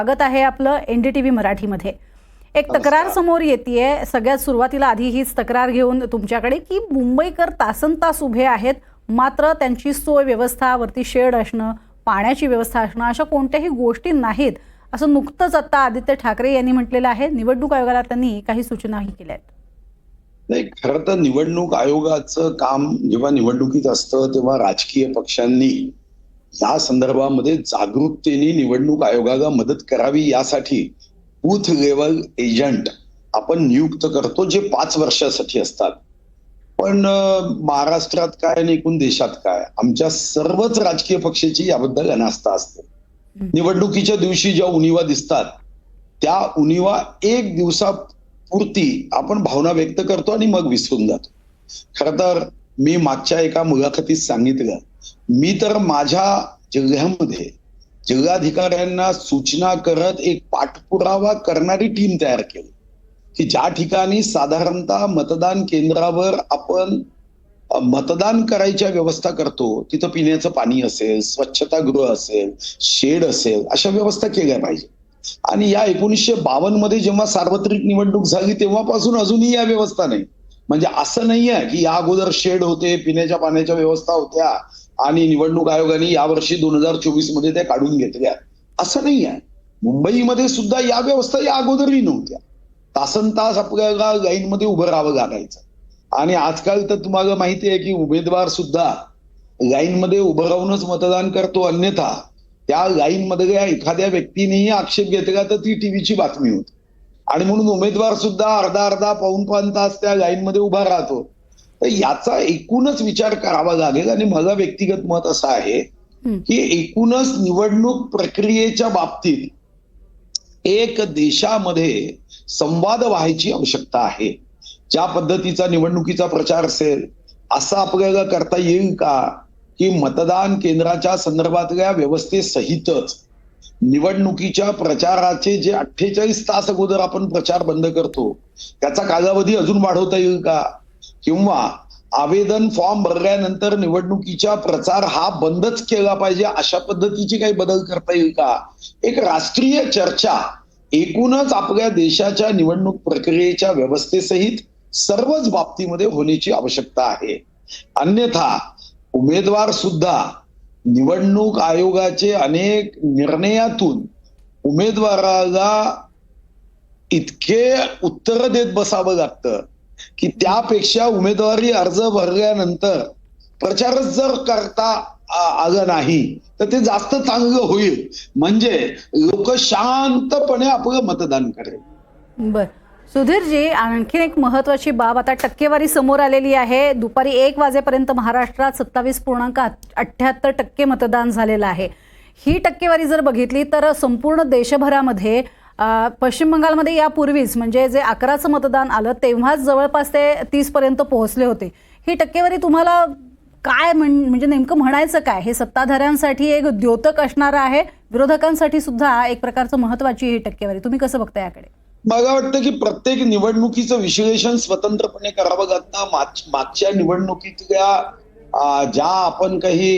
स्वागत आहे आपलं एनडीटीव्ही मराठीमध्ये. एक तक्रार समोर येते सगळ्यात सुरुवातीला आधी हीच तक्रार घेऊन तुमच्याकडे की मुंबईकर तासन तास उभे आहेत मात्र त्यांची सोय व्यवस्था वरती शेड असणं पाण्याची व्यवस्था असणं अशा कोणत्याही गोष्टी नाहीत असं नुकतंच आता आदित्य ठाकरे यांनी म्हटलेलं आहे. निवडणूक आयोगाला त्यांनी काही सूचनाही केल्या आहेत. नाही खरं तर निवडणूक आयोगाचं काम जेव्हा निवडणुकीत असतं तेव्हा राजकीय पक्षांनी या संदर्भामध्ये जागरूकतेने निवडणूक आयोगाला मदत करावी यासाठी बूथ लेवल एजंट आपण नियुक्त करतो जे पाच वर्षासाठी असतात. पण महाराष्ट्रात काय आणि एकूण देशात काय? आमच्या सर्वच राजकीय पक्षाची याबद्दल अनास्था असते. निवडणुकीच्या दिवशी ज्या उणिवा दिसतात त्या उणिवा एक दिवसापुरती आपण भावना व्यक्त करतो आणि मग विसरून जातो. खर तर मी मागच्या एका मुलाखतीत सांगितलं मी तर माझ्या जिल्ह्यामध्ये जिल्हाधिकाऱ्यांना सूचना करत एक पाठपुरावा करणारी टीम तयार केली. की ज्या ठिकाणी साधारणतः मतदान केंद्रावर आपण मतदान करायच्या व्यवस्था करतो तिथं पिण्याचं पाणी असेल स्वच्छतागृह असेल शेड असेल अशा व्यवस्था केल्या पाहिजे. आणि या एकोणीसशे बावन्नमध्ये जेव्हा सार्वत्रिक निवडणूक झाली तेव्हापासून अजूनही या व्यवस्था नाही. म्हणजे असं नाही आहे की या अगोदर शेड होते पिण्याच्या पाण्याच्या व्यवस्था होत्या आणि निवडणूक आयोगाने यावर्षी दोन हजार चोवीसमध्ये त्या काढून घेतल्या. असं नाही आहे मुंबईमध्ये सुद्धा या व्यवस्था या अगोदरही नव्हत्या. तासन तास आपल्याला लाईनमध्ये उभं राहावं लागायचं. आणि आजकाल तर तुम्हाला माहिती आहे की उमेदवार सुद्धा लाईनमध्ये उभं राहूनच मतदान करतो अन्यथा त्या लाईनमधल्या एखाद्या व्यक्तीनेही आक्षेप घेतला तर ती टीव्हीची बातमी होती. आणि म्हणून उमेदवार सुद्धा अर्धा अर्धा पाऊन पाऊन तास त्या लाईन मध्ये उभा राहतो. तर याचा एकूणच विचार करावा लागेल आणि माझा व्यक्तिगत मत असं आहे. की एकूणच निवडणूक प्रक्रियेच्या बाबतीत एक देशामध्ये संवाद व्हायची आवश्यकता आहे. ज्या पद्धतीचा निवडणुकीचा प्रचार असेल असं आपल्याला करता येईल का? की मतदान केंद्राच्या संदर्भातल्या व्यवस्थेसहितच. निवडणुकीच्या प्रचाराचे जे अठ्ठेचाळीस तास अगोदर आपण प्रचार बंद करतो त्याचा कालावधी अजून वाढवता येईल का? किंवा आवेदन फॉर्म भरल्यानंतर निवडणुकीचा प्रचार हा बंदच केला पाहिजे अशा पद्धतीची काही बदल करता येईल का? एक राष्ट्रीय चर्चा एकूणच आपल्या देशाच्या निवडणूक प्रक्रियेच्या व्यवस्थेसहित सर्वच बाबतीमध्ये होण्याची आवश्यकता आहे. अन्यथा उमेदवार सुद्धा निवडणूक आयोगाचे अनेक निर्णयातून उमेदवाराला इतके उत्तर देत बसावं लागतं की त्यापेक्षा उमेदवारी अर्ज भरल्यानंतर प्रचारच जर करता आलं नाही तर ते जास्त चांगलं होईल. म्हणजे लोक शांतपणे आपलं मतदान करेल. बर. सुधीरजी आणखीन एक महत्वाची बाब आता टक्केवारी समोर आलेली आहे. दुपारी एक वाजेपर्यंत महाराष्ट्रात सत्तावीस पूर्णांक अठ्ठ्याहत्तर टक्के मतदान झालेलं आहे. ही टक्केवारी जर बघितली तर संपूर्ण देशभरामध्ये पश्चिम बंगालमध्ये यापूर्वीच म्हणजे जे अकराचं मतदान आलं तेव्हाच जवळपास ते तीसपर्यंत पोहोचले होते. ही टक्केवारी तुम्हाला काय म्हण म्हणजे नेमकं म्हणायचं काय? हे सत्ताधाऱ्यांसाठी एक द्योतक असणार आहे. विरोधकांसाठी सुद्धा एक प्रकारचं महत्वाची ही टक्केवारी. तुम्ही कसं बघता याकडे? मला वाटतं की प्रत्येक निवडणुकीचं विश्लेषण स्वतंत्रपणे करावं लागतं माग- मागच्या निवडणुकीतल्या ज्या आपण काही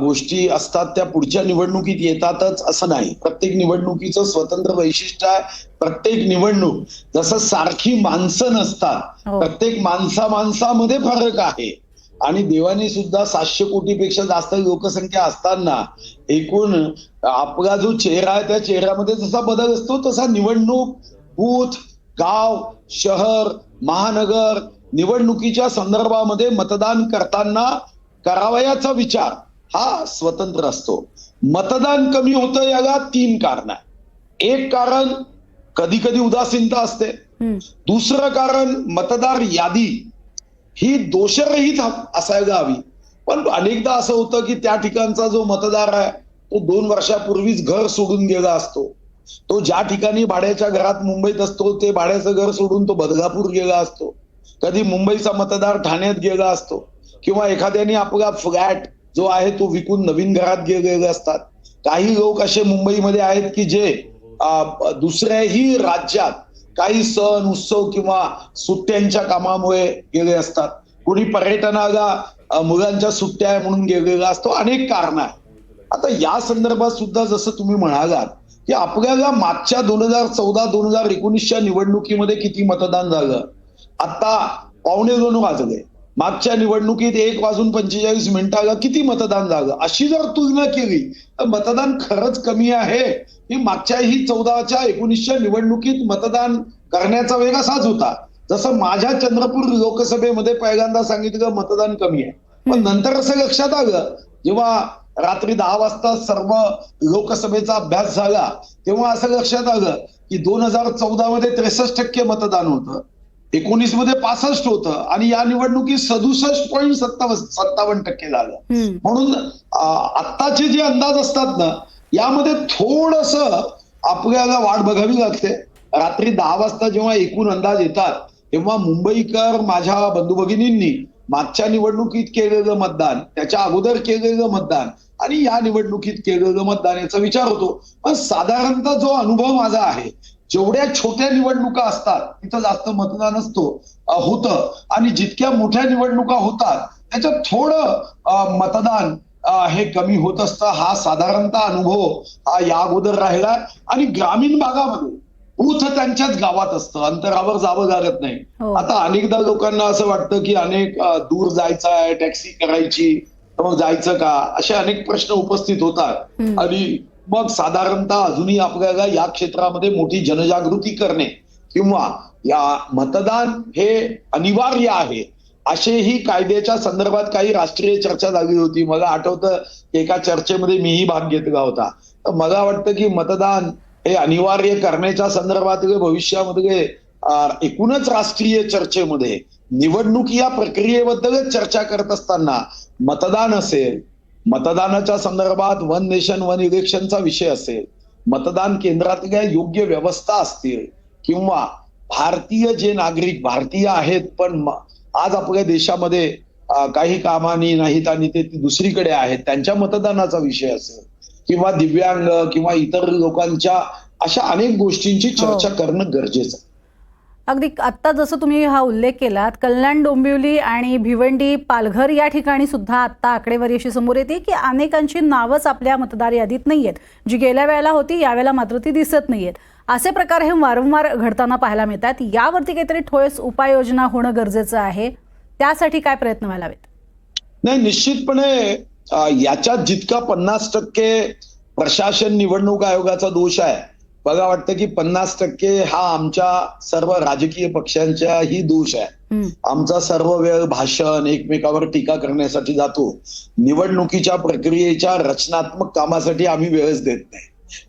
गोष्टी असतात त्या पुढच्या निवडणुकीत येतातच असं नाही. प्रत्येक निवडणुकीचं स्वतंत्र वैशिष्ट्य आहे. प्रत्येक निवडणूक जसं सारखी माणसं नसतात हो. प्रत्येक माणसा माणसामध्ये फरक आहे. आणि देवाने सुद्धा सातशे कोटीपेक्षा जास्त लोकसंख्या असताना एकूण आपला जो चेहरा आहे त्या चेहऱ्यामध्ये जसा बदल असतो तसा निवडणूक बूथ गाव शहर महानगर निवडणुकीच्या संदर्भामध्ये मतदान करताना करावयाचा विचार हा स्वतंत्र असतो. मतदान कमी होतं याला तीन कारण आहे. एक कारण कधी कधी उदासीनता असते. दुसरं कारण मतदार यादी ही दोषरहित असायला हवी. पण अनेकदा असं होतं की त्या ठिकाणचा जो मतदार आहे तो दोन वर्षापूर्वीच घर सोडून गेला असतो. तो ज्या ठिकाणी भाड्याच्या घरात मुंबईत असतो ते भाड्याचं घर सोडून तो बदलापूर गेला असतो. कधी मुंबईचा मतदार ठाण्यात गेला असतो. किंवा एखाद्याने आपला फ्लॅट जो आहे तो विकून नवीन घरात गेलेले असतात. काही लोक असे मुंबईमध्ये आहेत की जे दुसऱ्याही राज्यात काही सण उत्सव किंवा सुट्ट्यांच्या कामामुळे गेले असतात. कुणी पर्यटनाला मुलांच्या सुट्ट्या आहे म्हणून गेलेला असतो. अनेक कारण आहे आता या संदर्भात सुद्धा जसं तुम्ही म्हणालात की आपल्याला मागच्या दोन हजार चौदा दोन हजार एकोणीसच्या निवडणुकीमध्ये किती मतदान झालं? आता पावणे दोन वाजले. मागच्या निवडणुकीत एक वाजून पंचेचाळीस मिनिटाला किती मतदान झालं? अशी जर तुलना केली तर मतदान खरंच कमी आहे. की मागच्या ही चौदाच्या एकोणीसच्या निवडणुकीत मतदान करण्याचा वेग असाच होता. जसं माझ्या चंद्रपूर लोकसभेमध्ये पहिल्यांदा सांगितलं मतदान कमी आहे. पण नंतर असं लक्षात आलं जेव्हा रात्री दहा वाजता सर्व लोकसभेचा अभ्यास झाला तेव्हा असं लक्षात आलं की दोन हजार चौदा मध्ये त्रेसष्ट टक्के मतदान होतं एकोणीसमध्ये पासष्ट होतं आणि या निवडणुकीत सदुसष्ट पॉईंट सत्तावन्न सत्तावन्न टक्के झालं. म्हणून आत्ताचे जे अंदाज असतात ना यामध्ये थोडस आपल्याला वाट बघावी लागते रात्री दहा वाजता जेव्हा एकूण अंदाज येतात तेव्हा मुंबईकर माझ्या बंधू भगिनींनी मागच्या निवडणुकीत केलेलं मतदान त्याच्या अगोदर केलेलं मतदान आणि या निवडणुकीत केलेलं मतदान याचा विचार होतो. पण साधारणतः जो अनुभव माझा आहे जेवढ्या छोट्या निवडणुका असतात तिथं जास्त मतदान असतो होतं. आणि जितक्या मोठ्या निवडणुका होतात त्याच्यात थोडं मतदान हे कमी होत असतं. हा साधारणतः अनुभव हा या अगोदर राहिला. आणि ग्रामीण भागामध्ये बूथ त्यांच्याच गावात असतं. अंतरावर जावं लागत नाही. हो. आता अनेकदा लोकांना असं वाटतं की अनेक दूर जायचं आहे टॅक्सी करायची मग जायचं का? असे अनेक प्रश्न उपस्थित होतात. आणि मग साधारणतः अजूनही आपल्याला या क्षेत्रामध्ये मोठी जनजागृती करणे किंवा या मतदान हे अनिवार्य आहे. असेही कायद्याच्या संदर्भात काही राष्ट्रीय चर्चा झाली होती. मला आठवतं एका चर्चेमध्ये मीही भाग घेतला होता. तर मला वाटतं की मतदान हे अनिवार्य करण्याच्या संदर्भात भविष्यामध्ये एकूणच राष्ट्रीय चर्चेमध्ये निवडणूक या प्रक्रियेबद्दलच चर्चा करत असताना मतदान असेल मतदानाच्या संदर्भात वन नेशन वन इलेक्शनचा विषय असेल मतदान केंद्रातल्या योग्य व्यवस्था असतील किंवा भारतीय जे नागरिक भारतीय आहेत पण आज आपल्या देशामध्ये काही कामानी नाहीत आणि ते दुसरीकडे आहेत त्यांच्या मतदानाचा विषय असेल किंवा दिव्यांग किंवा इतर लोकांच्या अशा अनेक गोष्टींची चर्चा करणं गरजेचं आहे. अगदी आत्ता जसं तुम्ही हा उल्लेख केलात कल्याण डोंबिवली आणि भिवंडी पालघर या ठिकाणी सुद्धा आत्ता आकडेवारी अशी समोर येते की अनेकांची नावच आपल्या मतदार यादीत नाही आहेत जी गेल्या वेळेला होती यावेळेला मात्र ती दिसत नाही आहेत असे प्रकार हे वारंवार घडताना पाहायला मिळतात. यावरती काहीतरी ठोस उपाययोजना होणं गरजेचं आहे. त्यासाठी काय प्रयत्न व्हायला हवेत? नाही निश्चितपणे याच्यात जितका पन्नास टक्के प्रशासन निवडणूक आयोगाचा दोष आहे. मला वाटतं की पन्नास टक्के हा आमच्या सर्व राजकीय पक्षांचाही दोष आहे. आमचा सर्व वेळ भाषण एकमेकावर टीका करण्यासाठी जातो. निवडणुकीच्या प्रक्रियेच्या रचनात्मक कामासाठी आम्ही वेळच देत नाही.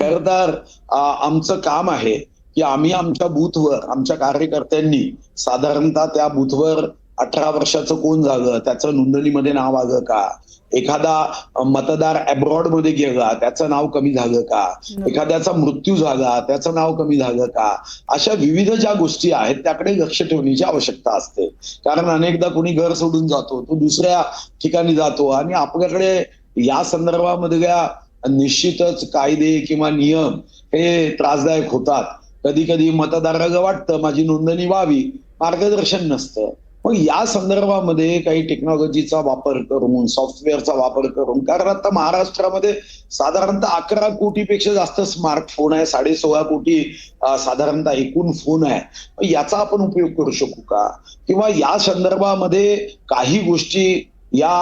खर तर आमचं काम आहे की आम्ही आमच्या बूथवर आमच्या कार्यकर्त्यांनी साधारणतः त्या बूथवर अठरा वर्षाचं कोण झालं त्याचं नोंदणीमध्ये नाव आलं का? एखादा मतदार अब्रॉडमध्ये गेला त्याचं नाव कमी झालं का? एखाद्याचा मृत्यू झाला त्याचं नाव कमी झालं का? अशा विविध ज्या गोष्टी आहेत त्याकडे लक्ष ठेवण्याची आवश्यकता असते. कारण अनेकदा कोणी घर सोडून जातो तो दुसऱ्या ठिकाणी जातो. आणि आपल्याकडे या संदर्भामधल्या निश्चितच कायदे किंवा नियम हे त्रासदायक होतात. कधी कधी मतदाराला वाटतं माझी नोंदणी व्हावी. मार्गदर्शन नसतं. मग या संदर्भामध्ये काही टेक्नॉलॉजीचा वापर करून सॉफ्टवेअरचा वापर करून कारण आता महाराष्ट्रामध्ये साधारणतः अकरा कोटीपेक्षा जास्त स्मार्टफोन आहे साडे सोळा कोटी साधारणतः एकूण फोन आहे. याचा आपण उपयोग करू शकू का? किंवा या संदर्भामध्ये काही गोष्टी या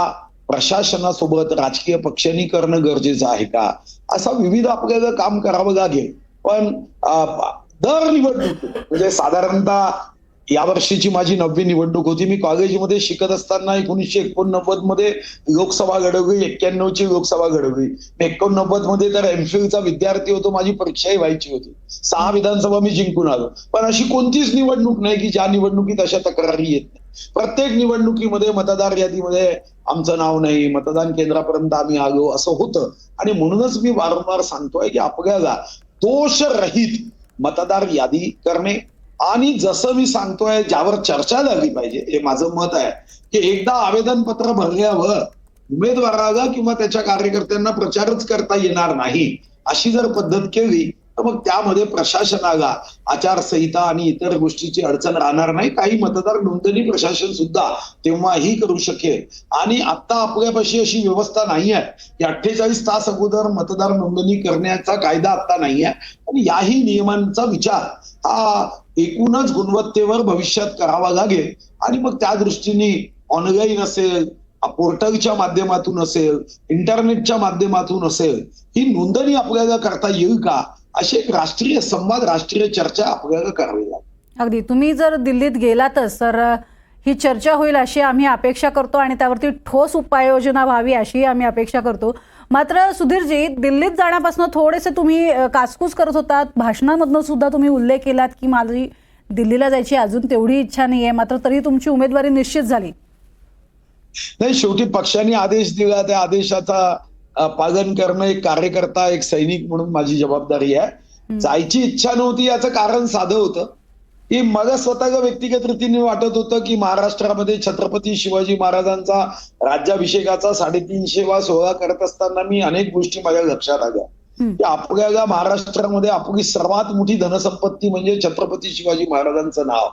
प्रशासनासोबत राजकीय पक्षांनी करणं गरजेचं आहे का? असा विविध आपल्याला काम करावं लागेल. पण दर निवडणूक म्हणजे साधारणतः या वर्षीची माझी नववी निवडणूक होती. मी कॉलेजमध्ये शिकत असताना एकोणीसशे एकोणनव्वदमध्ये लोकसभा घडवली. एक्क्याण्णवची लोकसभा घडवली. एकोणनव्वदमध्ये तर एमफिलचा विद्यार्थी होतो. माझी परीक्षाही व्हायची होती. सहा विधानसभा मी जिंकून आलो. पण अशी कोणतीच निवडणूक नाही की ज्या निवडणुकीत अशा तक्रारी येत नाही. प्रत्येक निवडणुकीमध्ये मतदार यादीमध्ये आमचं नाव नाही मतदान केंद्रापर्यंत आम्ही आलो असं होतं. आणि म्हणूनच मी वारंवार सांगतोय की आपल्याला दोषरहित मतदार यादी करणे आणि जसं मी सांगतोय ज्यावर चर्चा झाली पाहिजे हे माझं मत आहे की एकदा आवेदन पत्र भरल्यावर उमेदवाराला किंवा त्याच्या कार्यकर्त्यांना प्रचारच करता येणार नाही अशी जर पद्धत केली तर मग त्यामध्ये प्रशासनाला आचारसंहिता आणि इतर गोष्टीची अडचण राहणार नाही. काही मतदार नोंदणी प्रशासन सुद्धा तेव्हाही करू शकेल. आणि आता आपल्यापाशी अशी व्यवस्था नाही आहे. की अठ्ठेचाळीस तास अगोदर मतदार नोंदणी करण्याचा कायदा आता नाही आहे. आणि याही नियमांचा विचार हा एकूणच गुणवत्तेवर भविष्यात करावा लागेल. आणि मग त्या दृष्टीने ऑनलाईन असेल पोर्टलच्या माध्यमातून असेल इंटरनेटच्या माध्यमातून असेल ही नोंदणी आपल्याला करता येईल का? अशी एक राष्ट्रीय संवाद राष्ट्रीय चर्चा आपल्याला करावी लागेल. अगदी. तुम्ही जर दिल्लीत गेलातच तर ही चर्चा होईल अशी आम्ही अपेक्षा करतो आणि त्यावरती ठोस उपाययोजना व्हावी अशी आम्ही अपेक्षा करतो. मात्र सुधीरजी दिल्लीत जाण्यापासून थोडेसे तुम्ही कासकूस करत होतात भाषणामधनं सुद्धा तुम्ही उल्लेख केलात की माझी दिल्लीला जायची अजून तेवढी इच्छा नाही आहे मात्र तरी तुमची उमेदवारी निश्चित झाली. नाही शेवटी पक्षाने आदेश दिला त्या आदेशाचा पालन करणं एक कार्यकर्ता एक सैनिक म्हणून माझी जबाबदारी आहे. जायची इच्छा नव्हती याचं कारण साधं होतं. की मला स्वतःला व्यक्तिगत रीतीने वाटत होतं की महाराष्ट्रामध्ये छत्रपती शिवाजी महाराजांचा राज्याभिषेकाचा साडेतीनशेवा सोहळा करत असताना मी अनेक गोष्टी माझ्या लक्षात आल्या. की आपल्याला महाराष्ट्रामध्ये आपली सर्वात मोठी धनसंपत्ती म्हणजे छत्रपती शिवाजी महाराजांचं नाव.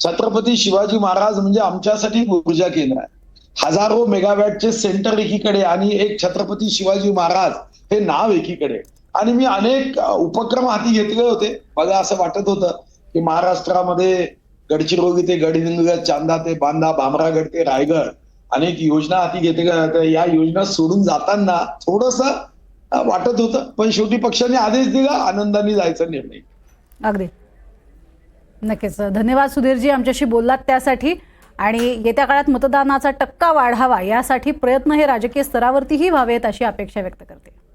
छत्रपती शिवाजी महाराज म्हणजे आमच्यासाठी ऊर्जा केंद्र आहे. हजारो मेगावॅटचे सेंटर एकीकडे आणि एक छत्रपती शिवाजी महाराज हे नाव एकीकडे. आणि मी अनेक उपक्रम हाती घेतले होते. मला असं वाटत होतं की महाराष्ट्रामध्ये गडचिरोली ते गडहिंग्लज चांदा ते बांदा भामरागड ते रायगड अनेक योजना हाती घेतल्या जातात. या योजना सोडून जाताना थोडस वाटत होतं पण शेवटी पक्षाने आदेश दिला आनंदाने जायचा निर्णय. अगदी. नक्कीच. धन्यवाद सुधीरजी आमच्याशी बोललात त्यासाठी. आणि येत्या काळात मतदानाचा टक्का वाढावा यासाठी प्रयत्न हे राजकीय स्तरावरतीही व्हावेत अशी अपेक्षा व्यक्त करते.